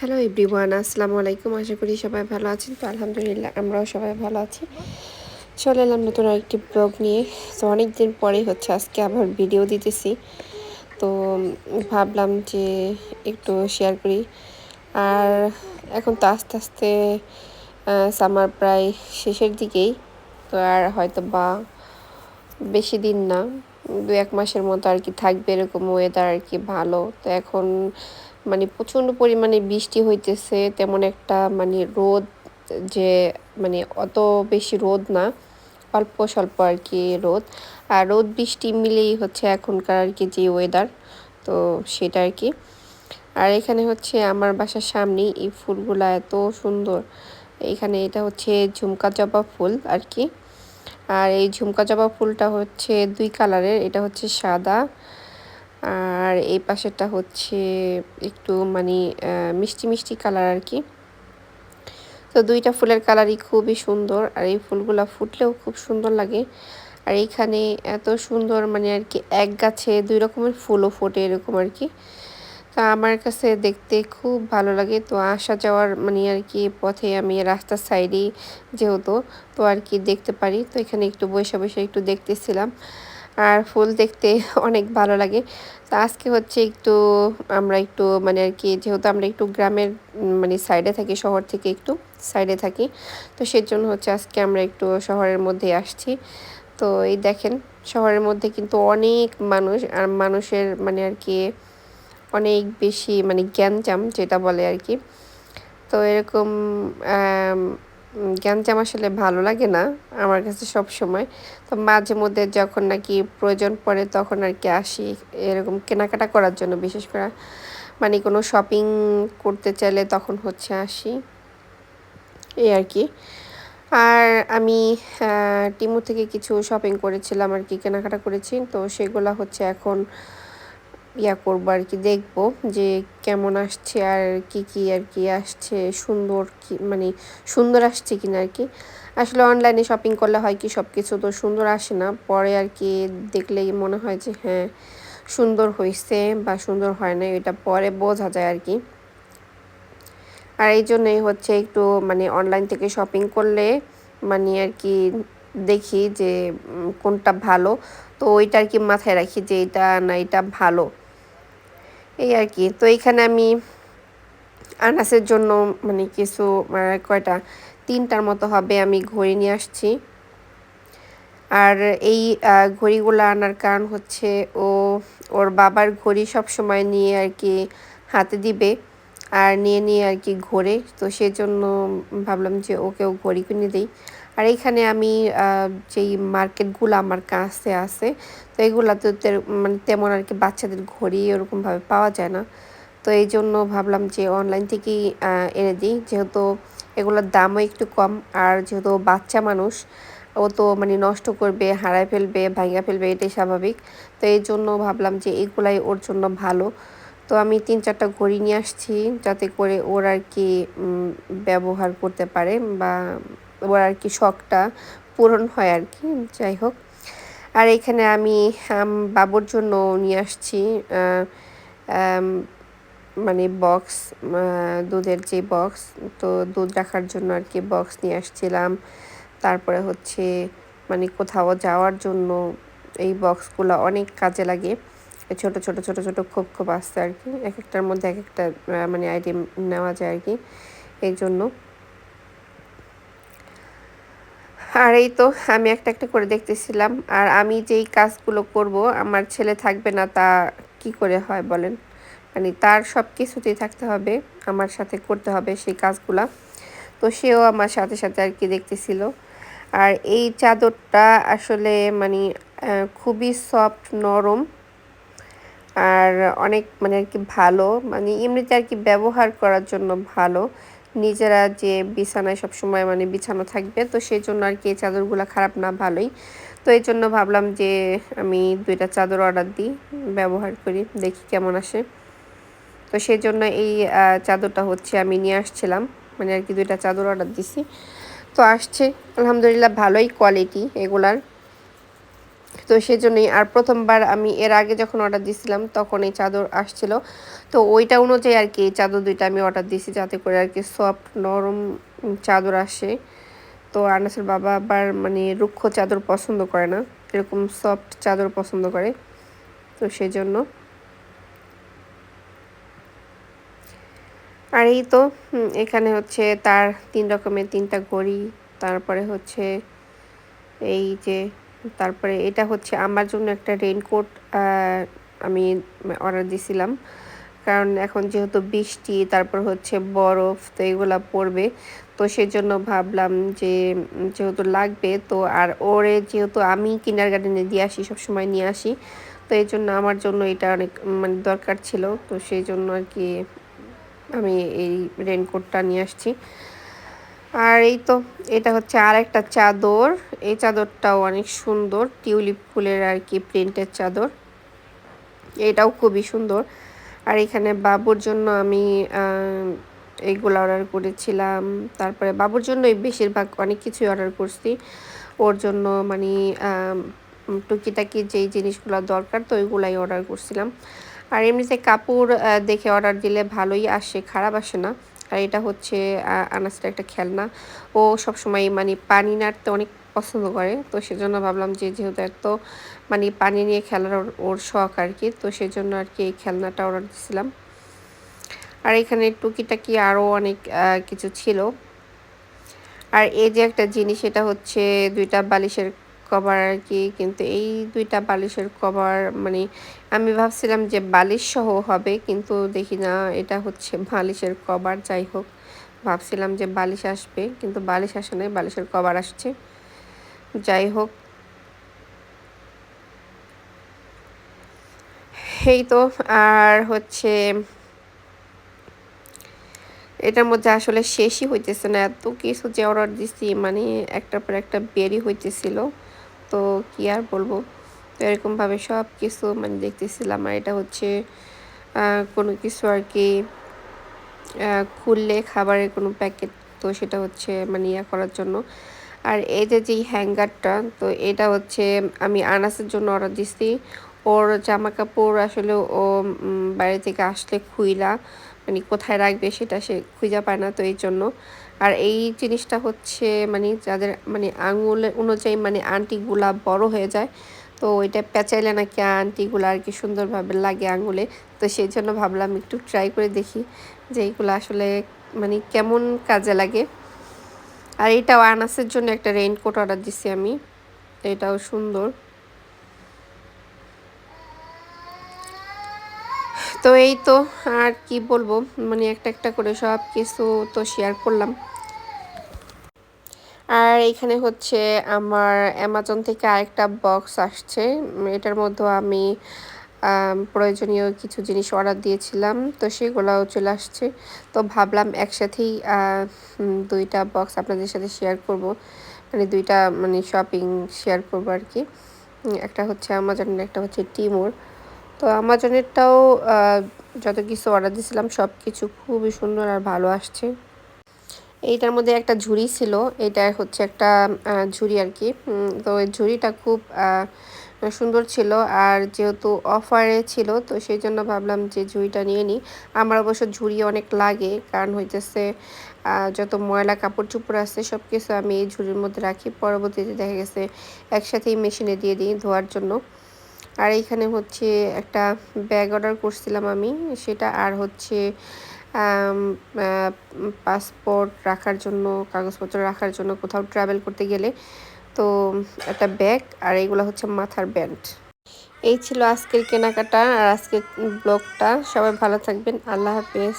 Hello everyone আসসালামু আলাইকুম। আশা করি সবাই ভালো আছেন। তো আলহামদুলিল্লাহ, আমরাও সবাই ভালো আছি। চলে এলাম নতুন আরেকটি ব্লগ নিয়ে। তো অনেক দিন পরেই হচ্ছে আজকে আবার ভিডিও দিতেছি। তো ভাবলাম যে একটু শেয়ার করি। আর এখন তো আস্তে আস্তে সামার প্রায় শেষের দিকেই। তো আর হয়তো বা বেশি দিন না। দু এক মাসের মতো আর কি থাকবে এরকম ওয়েদার আর কি ভালো। তো এখন মানে প্রচণ্ড পরিমাণে বৃষ্টি হইতেছে, তেমন একটা মানে রোদ যে মানে অত বেশি রোদ না, অল্প স্বল্প আর কি রোদ। আর রোদ বৃষ্টি মিলেই হচ্ছে এখনকার আর কি যে ওয়েদার তো সেটা আর কি। আর এখানে হচ্ছে আমার বাসার সামনেই এই ফুলগুলা এত সুন্দর। এখানে এটা হচ্ছে ঝুমকা জবা ফুল আর কি। আর এই ঝুমকা জবা ফুলটা হচ্ছে দুই কালারের এটা হচ্ছে সাদা আর এই পাশেরটা হচ্ছে একটু মানে মিষ্টি মিষ্টি কালার আর কি। তো দুইটা ফুলের কালারই খুবই সুন্দর আর এই ফুলগুলো ফুটলেও খুব সুন্দর লাগে। আর এইখানে এত সুন্দর মানে আর কি এক গাছে দুই রকমের ফুলও ফোটে এরকম আর কি। তা আমার কাছে দেখতে খুব ভালো লাগে। তো আসা যাওয়ার মানে আর কি পথে আমি রাস্তার সাইডেই যেহেতু তো আর কি দেখতে পারি। তো এখানে একটু বসে বসে একটু দেখতেছিলাম। আর ফুল দেখতে অনেক ভালো লাগে। তো আজকে হচ্ছে একটু আমরা একটু মানে আর কি যেহেতু আমরা একটু গ্রামের মানে সাইডে থাকি, শহর থেকে একটু সাইডে থাকি, তো সেজন্য হচ্ছে আজকে আমরা একটু শহরের মধ্যে আসছি। তো এই দেখেন, শহরের মধ্যে কিন্তু অনেক মানুষ আর মানুষের মানে আর কি অনেক বেশি মানে জ্ঞানজাম যেটা বলে আর কি। তো এরকম জ্ঞানজাম আসলে ভালো লাগে না, আমার কাছে সব সময় তো মাঝে মধ্যে যখন নাকি প্রয়োজন পড়ে তখন আর কি আসি এরকম কেনাকাটা করার জন্য, বিশেষ করে মানে কোনো শপিং করতে চাইলে তখন হচ্ছে আসি। এই আর কি। আর আমি টিমু থেকে কিছু শপিং করেছিলাম আর কি, কেনাকাটা করেছি। তো সেগুলো হচ্ছে এখন ইয়া করব আর কি, দেখব যে কেমন আসছে আর কি কি আর কি আসছে, সুন্দর কি মানে সুন্দর আসছে কিনা আর কি। আসলে অনলাইনে শপিং করলে হয় কি সব কিছু তো সুন্দর আসে না, পরে আর কি দেখলেই মনে হয় যে হ্যাঁ সুন্দর হয়েছে বা সুন্দর হয় না এটা পরে বোঝা যায় আর কি। আর এই জন্যই হচ্ছে একটু মানে অনলাইন থেকে শপিং করলে মানে আর কি দেখি যে কোনটা ভালো। তো ওইটা আর কি মাথায় রাখি যে এটা না এটা ভালো। এই আর কি। তো এইখানে আমি আনাসের জন্য মানে কিছু কয়টা, তিনটার মতো হবে আমি ঘড়ি নিয়ে আসছি। আর এই ঘড়িগুলো আনার কারণ হচ্ছে ও, ওর বাবার ঘড়ি সব সময় নিয়ে আর কি হাতে দিবে আর নিয়ে নিয়ে আর কি ঘোরে। তো সেজন্য ভাবলাম যে ওকেও ঘড়ি কিনে দিই। আর এইখানে আমি যেই মার্কেটগুলো আমার কাছে আছে, তো এগুলো তো মানে তেমন আর কি বাচ্চাদের ঘড়ি ওরকমভাবে পাওয়া যায় না। তো এই জন্য ভাবলাম যে অনলাইন থেকেই এনে দিই। যেহেতু এগুলোর দামও একটু কম, আর যেহেতু বাচ্চা মানুষ, ও তো মানে নষ্ট করবে, হারায় ফেলবে ভাঙা ফেলবে, এটাই স্বাভাবিক। তো এই জন্য ভাবলাম যে এগুলাই ওর জন্য ভালো। তো আমি তিন চারটা ঘড়ি নিয়ে আসছি, যাতে করে ওর আর কি ব্যবহার করতে পারে বা ওর আর কি শখটা পূরণ হয় আর কি, যাই হোক। আর এখানে আমি বাবুর জন্য নিয়ে আসছি মানে বক্স দুধের যে বক্স তো দুধ রাখার জন্য আর কি বক্স নিয়ে আসছিলাম। তারপরে হচ্ছে মানে কোথাও যাওয়ার জন্য এই বক্সগুলো অনেক কাজে লাগে। ছোট ছোট ছোট ছোট খোপ খোপ আসতে আর কি। এক একটার মধ্যে এক একটা মানে আইটেম নেওয়া যায় আর কি এই জন্য। আর এই তো আমি একটা একটা করে দেখতেছিলাম। আর আমি যেই কাজগুলো করব, আমার ছেলে থাকবে না তা কি করে হয় বলেন? মানে তার সব কিছুতেই থাকতে হবে, আমার সাথে করতে হবে সেই কাজগুলা। তো সেও আমার সাথে সাথে আর কি দেখতেছিল। আর এই চাদরটা আসলে মানে খুবই সফট নরম। আর অনেক মানে আর কি ভালো। মানে এমনিতে আর কি ব্যবহার করার জন্য ভালো। নিজেরা যে বিছানায় সবসময় মানে বিছানো থাকবে, তো সেই জন্য আর কি এই চাদরগুলো খারাপ না, ভালোই। তো এই জন্য ভাবলাম যে আমি দুইটা চাদর অর্ডার দিই, ব্যবহার করি, দেখি কেমন আসে। তো সেই জন্য এই চাদরটা হচ্ছে আমি নিয়ে আসছিলাম মানে আর কি দুইটা চাদর অর্ডার দিছি। তো আসছে, আলহামদুলিল্লাহ ভালোই কোয়ালিটি এগুলার। তো সেজন্যই আর প্রথমবার আমি এর আগে যখন অর্ডার দিয়েছিলাম তখন এই চাদর আসছিল। তো ওইটা অনুযায়ী আর কি এই চাদর দুইটা আমি অর্ডার দিয়েছি যাতে করে আর কি সফট নরম চাদর আসে। তো আনাসের বাবা আবার মানে রুক্ষ চাদর পছন্দ করে না, এরকম সফট চাদর পছন্দ করে। তো সেই জন্য আর এই তো এখানে হচ্ছে তার তিন রকমের তিনটা ঘড়ি, তারপরে হচ্ছে এই যে তারপরে এটা হচ্ছে আমার জন্য একটা রেইনকোট আমি অর্ডার দিছিলাম। কারণ এখন যেহেতু বৃষ্টি, তারপর হচ্ছে বরফ, তো এগুলা পড়বে। তো সেজন্য ভাবলাম যে যেহেতু লাগবে, তো আর ওরে যেহেতু আমি কিনার গার্ডেনে দিয়ে আসি, সবসময় নিয়ে আসি, তো এই জন্য আমার জন্য এটা অনেক মানে দরকার ছিল। তো সেই জন্য আর কি আমি এই রেনকোটটা নিয়ে আসছি। আর এই তো, এটা হচ্ছে আর একটা চাদর। এই চাদরটাও অনেক সুন্দর, টিউলিপ ফুলের আর কি প্রিন্টের চাদর। এটাও খুবই সুন্দর। আর এখানে বাবুর জন্য আমি এইগুলো অর্ডার করেছিলাম। তারপরে বাবুর জন্যই বেশিরভাগ অনেক কিছুই অর্ডার করছি। ওর জন্য মানে টুকিটাকি যেই জিনিসগুলো দরকার তো ওইগুলাই অর্ডার করছিলাম। আর এমনিতে কাপড় দেখে অর্ডার দিলে ভালোই আসে, খারাপ আসে না। আর এটা হচ্ছে আনাসের একটা খেলনা। ও সবসময় মানে পানি নাড়তে অনেক পছন্দ করে, তো সেজন্য ভাবলাম যে যেহেতু এত মানে পানি নিয়ে খেলার ওর শখ আর কি, তো সেজন্য আর কি এই খেলনাটা অর্ডার দিয়েছিলাম আর এখানে টুকিটাকি আরও অনেক কিছু ছিল। আর এই যে একটা জিনিস এটা হচ্ছে দুইটা বালিশের কভার আর কি কিন্তু এই দুইটা বালিশের কভার মানে আমি ভাবছিলাম যে বালিশ সহ হবে, কিন্তু দেখি না, এটা হচ্ছে বালিশের কভার যাই হোক। ভাবছিলাম যে বালিশ আসবে, কিন্তু বালিশ আসে নাই, বালিশের কভার আসছে। যাই হোক। এই তো, আর হচ্ছে এটার মধ্যে আসলে শেষই হইতেছে না, এত কিছু যে অর্ডার দিছি মানে একটার পর একটা বেরি হইতেছিল। তো কি আর বলব? তো এরকমভাবে সব কিছু মানে দেখতেছিলাম আর এটা হচ্ছে কোনো কিছু আর কি খুললে খাবারের কোনো প্যাকেট, তো সেটা হচ্ছে মানে ইয়া করার জন্য। আর এই যে যেই হ্যাঙ্গারটা, তো এটা হচ্ছে আমি আনাসের জন্য অর্ডার দিছি। ওর জামা কাপড় আসলে ও বাইরে থেকে আসলে খুইলা। মানে কোথায় রাখবে সেটা সে খুঁজে পায় না তো এই জন্য। আর এই জিনিসটা হচ্ছে মানে যাদের মানে আঙুল অনুযায়ী মানে আন্টিগুলা বড় হয়ে যায়, তো ওইটা পেঁচাইলে নাকি আন্টিগুলো আর কি সুন্দরভাবে লাগে আঙুলে। তো সেই জন্য ভাবলাম একটু ট্রাই করে দেখি যে এইগুলো আসলে মানে কেমন কাজে লাগে। আর এটাও আনাসের জন্য একটা রেইনকোট অর্ডার দিছি আমি এটাও সুন্দর। তো এই তো, আর কি বলব? মানে একটা একটা করে সব কিছু তো শেয়ার করলাম। আর এখানে হচ্ছে আমার অ্যামাজন থেকে আরেকটা বক্স আসছে। এটার মধ্যে আমি প্রয়োজনীয় কিছু জিনিস অর্ডার দিয়েছিলাম, তো সেগুলোও চলে আসছে। তো ভাবলাম একসাথেই দুইটা বক্স আপনাদের সাথে শেয়ার করব। মানে দুইটা মানে শপিং শেয়ার করব আর কি। একটা হচ্ছে আমাজনের একটা হচ্ছে টিমোর তো আমাজনেরটাও যত কিছু অর্ডার দিয়েছিলাম সব কিছু খুবই সুন্দর আর ভালো আসছে। এইটার মধ্যে একটা ঝুড়ি ছিল, এটা হচ্ছে একটা ঝুড়ি আর কি। তো এই ঝুড়িটা খুব সুন্দর ছিল আর যেহেতু অফারে ছিল, তো সেই জন্য ভাবলাম যে ঝুড়িটা নিয়ে নিই। আমার অবশ্য ঝুড়ি অনেক লাগে, কারণ হইতেছে যত ময়লা কাপড় চুপড় আছে সব কিছু আমি এই ঝুড়ির মধ্যে রাখি। পরবর্তীতে দেখা গেছে, একসাথেই মেশিনে দিয়ে দিই ধোয়ার জন্য। আর এইখানে হচ্ছে একটা ব্যাগ অর্ডার করছিলাম আমি। সেটা আর হচ্ছে পাসপোর্ট রাখার জন্য, কাগজপত্র রাখার জন্য কোথাও ট্রাভেল করতে গেলে। তো একটা ব্যাগ আর এইগুলো হচ্ছে মাথার ব্যান্ড এই ছিল আজকের কেনাকাটা আর আজকের ব্লগটা সবাই ভালো থাকবেন। আল্লাহ হাফেজ।